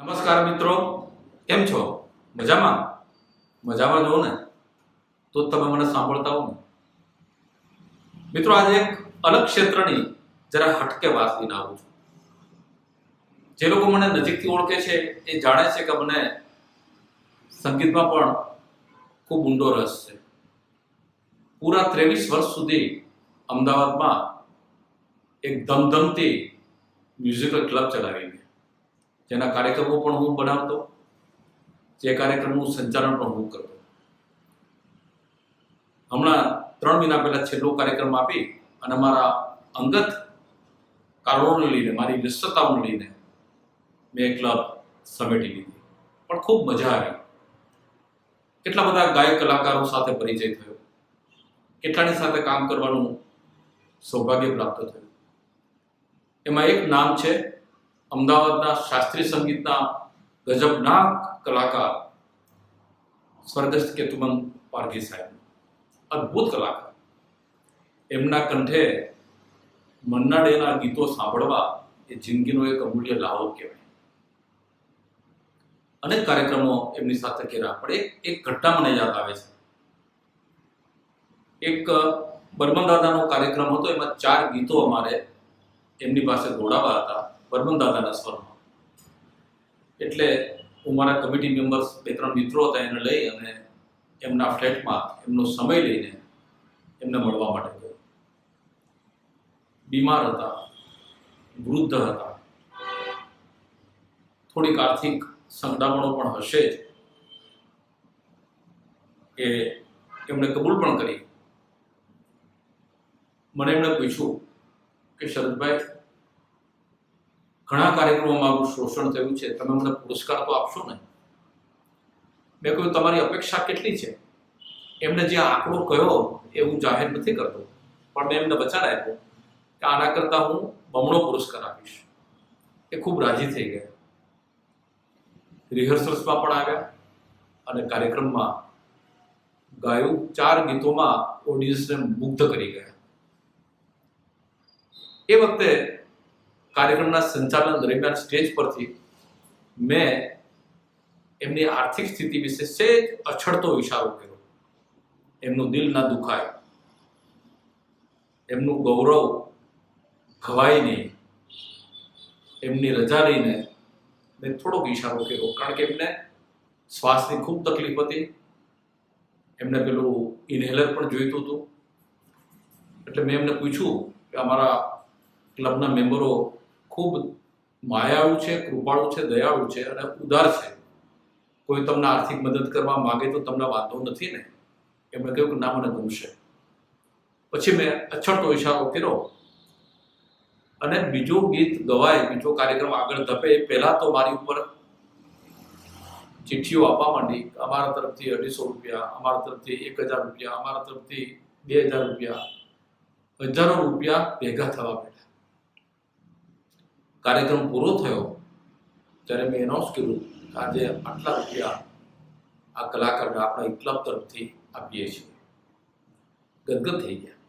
નમસ્કાર મિત્રો, કેમ છો? મજામાં? મજામાં જો ને? તો તમે મને સાંભળતા હો ને? મિત્રો, આજે એક અલગ ક્ષેત્રની જરા હટકે વાત લઈને આવું છું. જે લોકો મને નજીકથી ઓળખે છે, એ જાણે છે કે મને સંગીતમાં પણ ખૂબ ઊંડો રસ છે. પૂરા ત્રેવીસ વર્ષ સુધી અમદાવાદમાં એક ધમધમતી મ્યુઝિકલ ક્લબ ચલાવી મેં જેના કાર્યક્રમો પણ હું બનાવતો, જે કાર્યક્રમનું સંચાલન પણ હું કરતો. હમણાં ત્રણ મહિના પહેલા છેલ્લો કાર્યક્રમ આપી અને મારા અંગત કારણોને લઈને, મારી વ્યસ્તતાઓને લઈને મેં ક્લબ સમેટી લીધી. પણ ખૂબ મજા આવી. કેટલા બધા ગાયક કલાકારો સાથે પરિચય થયો. કેટલાની સાથે કામ કરવાનું સૌભાગ્ય પ્રાપ્ત થયું. એમાં એક નામ છે અમદાવાદના શાસ્ત્રીય સંગીતના ગજબના કલાકાર સ્વર્ગસ્થ કેતુમન પારગી સાહેબ. અદ્ભુત કલાકાર. એમના કંઠે મન્નાડેના ગીતો સાંભળવા એ જિંદગીનો એક અમૂલ્ય લાવો કહેવાય. અનેક કાર્યક્રમો એમની સાથે કર્યા, પણ એક એક ઘટના મને યાદ આવે છે. એક બર્મન દાદાનો કાર્યક્રમ હતો, એમાં ચાર ગીતો અમારે એમની પાસે દોડાવા હતા. બર્મન દાદાના સ્વરમાં એટલે હું મારા કમિટી મેમ્બર્સ બે ત્રણ મિત્રો હતા એને લઈ અને એમના ફ્લેટમાં એમનો સમય લઈને એમને મળવા માટે ગયો. બીમાર હતા, વૃદ્ધ હતા. થોડીક આર્થિક સંકડામણો પણ હશે જ એ એમણે કબૂલ પણ કરી. મને એમણે પૂછ્યું કે શરદભાઈ ઘણા કાર્યક્રમોમાં મારું શોષણ થયું છે. તમે મને પુરસ્કાર તો આપશો ને? મેં કહ્યું, તમારી અપેક્ષા કેટલી છે? એમને જે આંકડો કયો એ હું જાહેર નથી કરતો. પણ મેં એમને વચન આપ્યો કે આના કરતાં હું બમણો પુરસ્કાર આપીશ. એ ખૂબ રાજી થઈ ગયા. રિહર્સલ્સમાં પણ આવ્યા અને કાર્યક્રમમાં ગાયું. ચાર ગીતોમાં ઓડિયન્સને મુગ્ધ કરી ગયા. એ વખતે કાર્યક્રમના સંચાલન દરમિયાન સ્ટેજ પરથી મેં એમની આર્થિક સ્થિતિ વિશે સહેજ અછડતો ઇશારો કર્યો. એમનું દિલ ના દુખાય. એમનું ગૌરવ ખવાય નહીં. એમની રજા લઈને મેં થોડોક ઇશારો કર્યો. કારણ કે એમને શ્વાસની ખૂબ તકલીફ હતી. એમને પેલું ઇન્હેલર પણ જોઈતું હતું. એટલે મેં એમને પૂછ્યું કે અમારા ક્લબના મેમ્બરો ખૂબ માયાળુ છે, કૃપાળુ છે, દયાળુ છે અને ઉદાર છે. કોઈ તમને આર્થિક મદદ કરવા માગે તો તમને વાંધો નથી ને? એમણે કહ્યું કે ના, મને ગમશે. પછી મેં અછડતો ઇશારો કર્યો અને બીજું ગીત ગવાય, બીજો કાર્યક્રમ આગળ ધપે એ પહેલા તો મારી ઉપર ચિઠ્ઠીઓ આપવા માંડી અમારા તરફથી અઢીસો રૂપિયા, અમારા તરફથી એક હજાર રૂપિયા, અમારા તરફથી બે હજાર રૂપિયા, હજારો રૂપિયા ભેગા થવા માંડ્યા કાર્યક્રમ પૂરો થયો, ત્યારે મેં એનાઉન્સ કર્યું આજે આટલા રૂપિયા આ કલાકારને આપણા ક્લબ તરફથી આપીએ છીએ. ગદગદ થઈ ગયા.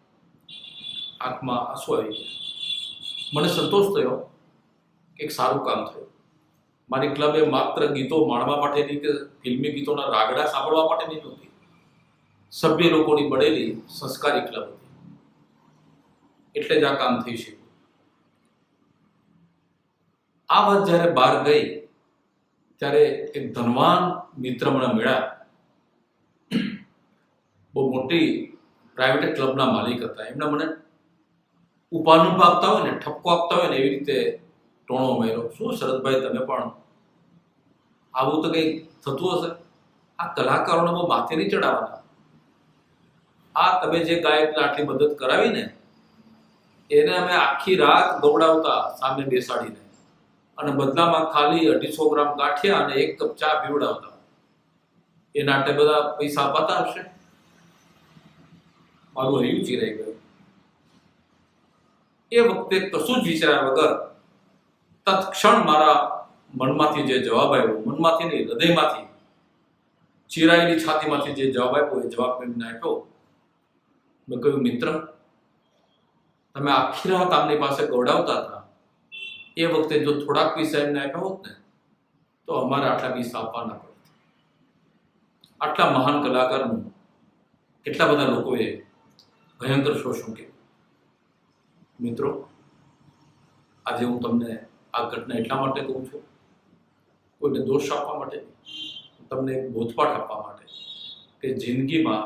આંખમાં આંસુ આવી ગયા. મને સંતોષ થયો કે એક સારું કામ થયું. મારી ક્લબે માત્ર ગીતો માણવા માટેની કે ફિલ્મી ગીતોના રાગડા સાંભળવા માટેની નહોતી. સભ્ય લોકોની બળેલી સંસ્કારી ક્લબ હતી. એટલે જ આ કામ થઈ શક્યું. આ વાત જ્યારે બહાર ગઈ, ત્યારે એક ધનવાન મિત્ર મને મળ્યા. બહુ મોટી પ્રાઇવેટ ક્લબના માલિક હતા. એમને મને ઉપાનુપ આપતા હોય ને, ઠપકો આપતા હોય ને, એવી રીતે ટોણો મેળો શું શરદભાઈ, તમે પણ આવું તો કંઈ થતું હશે? આ કલાકારોને બહુ માથે નહીં ચડાવવાના. આ તમે જે ગાયકને આટલી મદદ કરાવી ને, એને અમે આખી રાત ગૌડાવતા સામે બેસાડીને. અને બદલામાં ખાલી અઢીસો ગ્રામ ગાંઠિયા અને એક કપ ચા પીવડાવતા. એના નાટે બધા પૈસા અપાતા હશે. મારું હૈયું ચીરાઈ ગયું. એ વખતે કશું જ વિચાર્યા વગર તત્ક્ષણ મારા મનમાંથી જે જવાબ આવ્યો, મનમાંથી નહીં, હૃદયમાંથી, ચીરાયેલી છાતીમાંથી જે જવાબ આપ્યો, એ જવાબ મેં આપ્યો. મેં કહ્યું, મિત્ર, તમે આખી રાત આમની પાસે ગોડાવતા હતા. એ વખતે જો થોડાક પૈસા એમને આપ્યા હોત ને, તો અમારે આટલા પૈસા આપવાના પડે. આટલા મહાન કલાકારનું કેટલા બધા લોકોએ ભયંકર શોષણ કર્યું. મિત્રો, આજે હું તમને આ ઘટના એટલા માટે કહું છું, કોઈને દોષ આપવા માટે તમને એક બોધપાઠ આપવા માટે કે જિંદગીમાં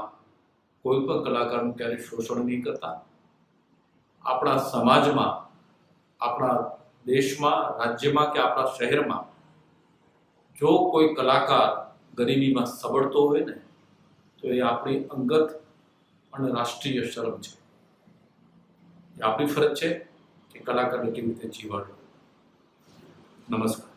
કોઈ પણ કલાકારનું ક્યારેય શોષણ નહીં કરતા. આપણા સમાજમાં આપણા દેશમાં, રાજ્યમાં કે આપણા શહેરમાં જો કોઈ કલાકાર ગરીબીમાં સબળતો હોય ને, તો એ આપણી અંગત અને રાષ્ટ્રીય શરમ છે. એ આપણી ફરજ છે કે કલાકારને કેવી રીતે જીવાડવું નમસ્કાર.